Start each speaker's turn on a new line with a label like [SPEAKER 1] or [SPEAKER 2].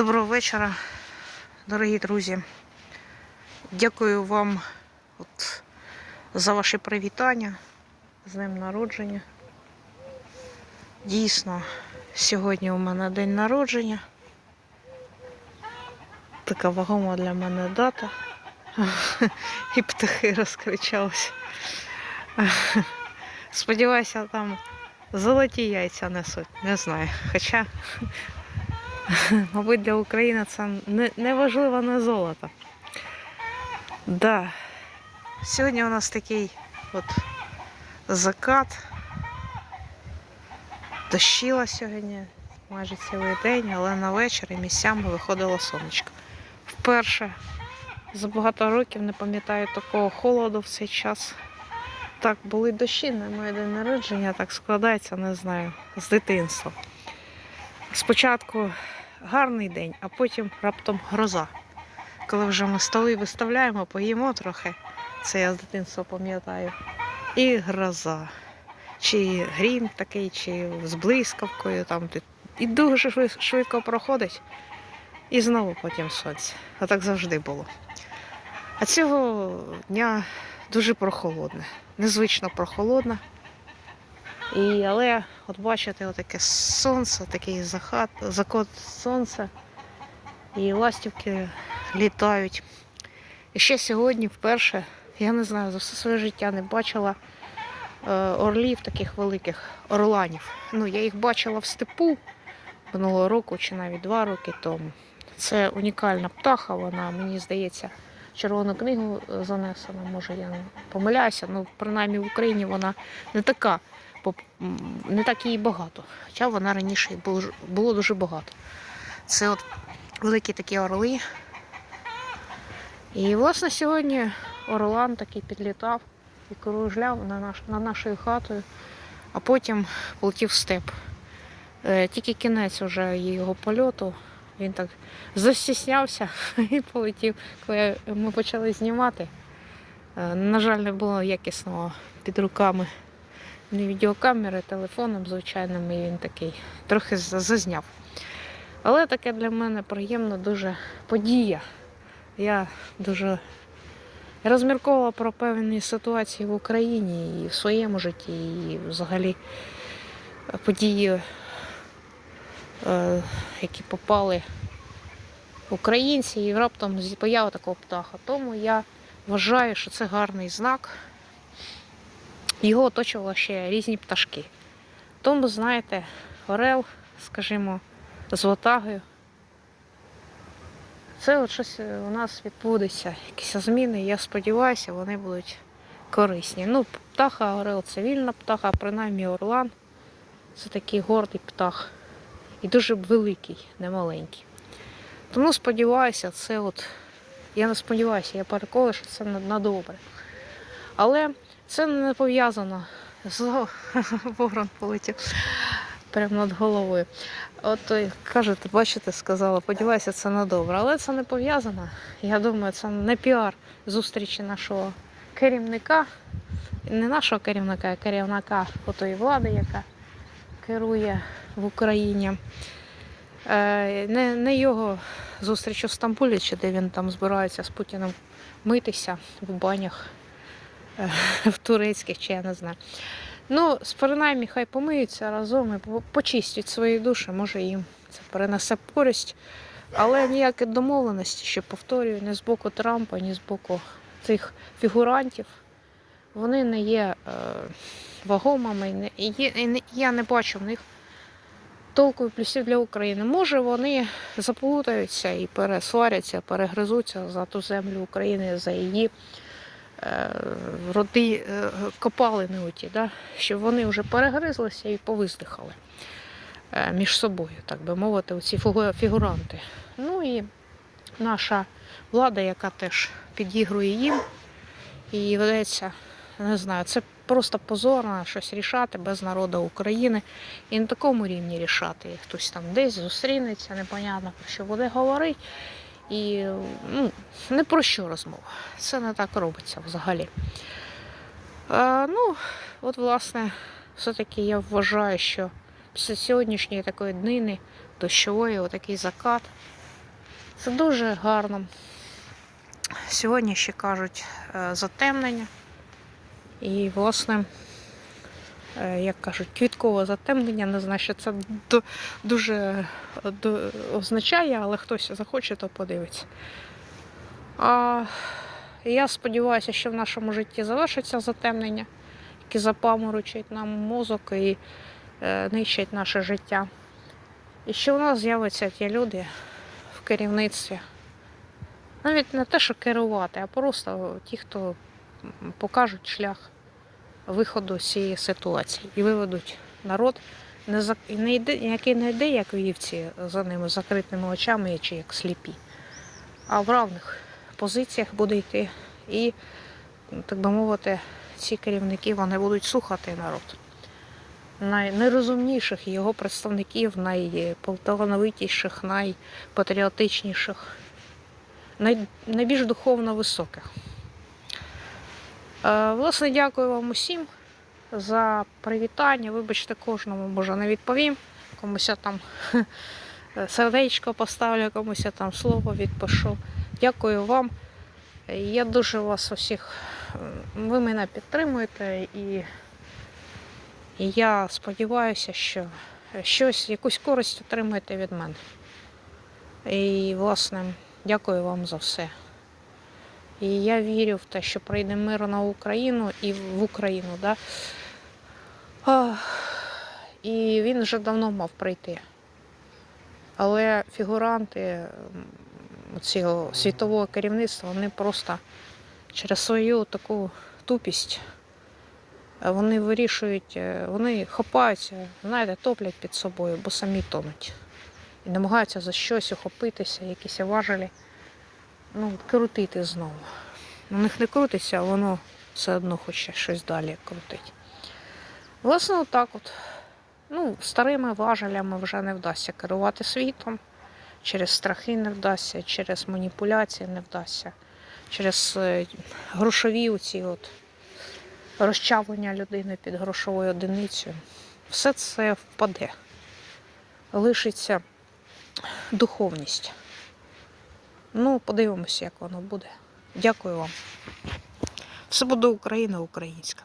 [SPEAKER 1] Доброго вечора, дорогі друзі. Дякую вам от, за ваші привітання з днем народження. Дійсно, сьогодні у мене день народження. Така вагома для мене дата. І птахи розкричалися. Сподіваюся, там золоті яйця несуть. Не знаю. Хоча Мабуть, для України це не, не важливо не золото. Да. Сьогодні у нас такий от закат. Дощило сьогодні майже цілий день, але на вечір і місцями виходило сонечко. Вперше за багато років не пам'ятаю такого холоду в цей час. Так, були дощі на моє день народження, так складається, не знаю, з дитинства. Спочатку гарний день, а потім раптом гроза. Коли вже ми столи виставляємо, поїмо трохи, це я з дитинства пам'ятаю. І гроза. Чи грім такий, чи з блискавкою, там і дуже швидко проходить, і знову потім сонце. А так завжди було. А цього дня дуже прохолодне, незвично прохолодно. І, але от бачите, отаке сонце, такий захат, закот сонця, і ластівки літають. І ще сьогодні вперше, я не знаю, за все своє життя не бачила е, орлів таких великих, орланів. Ну, я їх бачила в степу минулого року чи навіть два роки тому. Це унікальна птаха, вона, мені здається, червону книгу занесена, може я помиляюся, ну принаймні в Україні вона не така не так її багато. Хоча вона раніше було, дуже багато. Це от великі такі орли. І, власне, сьогодні орлан такий підлітав і кружляв на наш, над нашою хатою, а потім полетів степ. Е, Тільки кінець уже його польоту. Він так застіснявся і полетів. Коли ми почали знімати, е, на жаль, не було якісного під руками не відеокамери, телефоном звичайним, і він такий трохи зазняв. Але таке для мене приємна дуже подія. Я дуже розмірковувала про певні ситуації в Україні і в своєму житті, і взагалі події, е, які попали українці, і раптом поява такого птаха. Тому я вважаю, що це гарний знак. Його оточували ще різні пташки. Тому, знаєте, орел, скажімо, з ватагою. Це от щось у нас відбудеться, якісь зміни. Я сподіваюся, вони будуть корисні. Ну, птаха, орел це вільна птаха, принаймні орлан. Це такий гордий птах. І дуже великий, не маленький. Тому сподіваюся, це от. Я не сподіваюся, я переконую, що це на, на добре. Але це не пов'язано з Ворон полетів прямо над головою. От е, кажете, бачите, сказала, сподіваюся, це на добре. Але це не пов'язано. Я думаю, це не піар зустрічі нашого керівника, не нашого керівника, а керівника отої влади, яка керує в Україні. Е, Не, не його зустріч у Стамбулі, чи де він там збирається з Путіним митися в банях в турецьких, чи я не знаю. Ну, з- принаймні, хай помиються разом і почистять свої душі, може їм це перенесе користь. Але ніякої домовленості, що повторюю, ні з боку Трампа, ні з боку цих фігурантів, вони не є е, вагомими. і є, і я не бачу в них толку і плюсів для України. Може, вони заплутаються і пересваряться, перегризуться за ту землю України, за її роди е, копалини оті, да? щоб вони вже перегризлися і повиздихали е, між собою, так би мовити, оці фігуранти. Ну і наша влада, яка теж підігрує їм і ведеться, не знаю, це просто позорно щось рішати без народу України і на такому рівні рішати. Хтось там десь зустрінеться, непонятно про що буде говорити. І ну, не про що розмова. Це не так робиться взагалі. А, ну, от, власне, все-таки я вважаю, що після сьогоднішньої такої днини дощової, отакий закат, Це дуже гарно. Сьогодні ще кажуть е, затемнення. І, власне, як кажуть, квіткове затемнення, не знаю, що це дуже е, означає, але хтось захоче, то подивиться. А я сподіваюся, що в нашому житті завершиться затемнення, які запаморочать нам мозок і е, нищать наше життя. І що у нас з'являться ті люди в керівництві. Навіть не те, що керувати, а просто ті, хто покажуть шлях виходу з цієї ситуації і виведуть народ, не за- йде, який не йде, як вівці за ними закритими очами чи як сліпі, а в равних позиціях буде йти. І, так би мовити, ці керівники вони будуть слухати народ. Най- найрозумніших його представників, найталановитіших, найпатріотичніших, най- найбільш духовно високих. Е, Власне, дякую вам усім за привітання. Вибачте, кожному може не відповім. Комусь я там сердечко поставлю, комусь я там слово відпишу. Дякую вам. Я дуже вас усіх. Ви мене підтримуєте і, і я сподіваюся, що щось, якусь користь отримаєте від мене. І, власне, дякую вам за все. І я вірю в те, що прийде мир на Україну і в Україну. Да? І він вже давно мав прийти. Але фігуранти цього світового керівництва вони просто через свою таку тупість е, вони вирішують, е, вони хапаються, знаєте, топлять під собою, бо самі тонуть. І намагаються за щось ухопитися, якісь важелі ну, крутити знову. У них не крутиться, а воно все одно хоче щось далі крутить. Власне, отак от. Ну, старими важелями вже не вдасться керувати світом. Через страхи не вдасться, через маніпуляції не вдасться, через е, грошові оці от розчавлення людини під грошовою одиницею. Все це впаде. Лишиться духовність. Ну, подивимося, як воно буде. Дякую вам. Все буде Україна українська.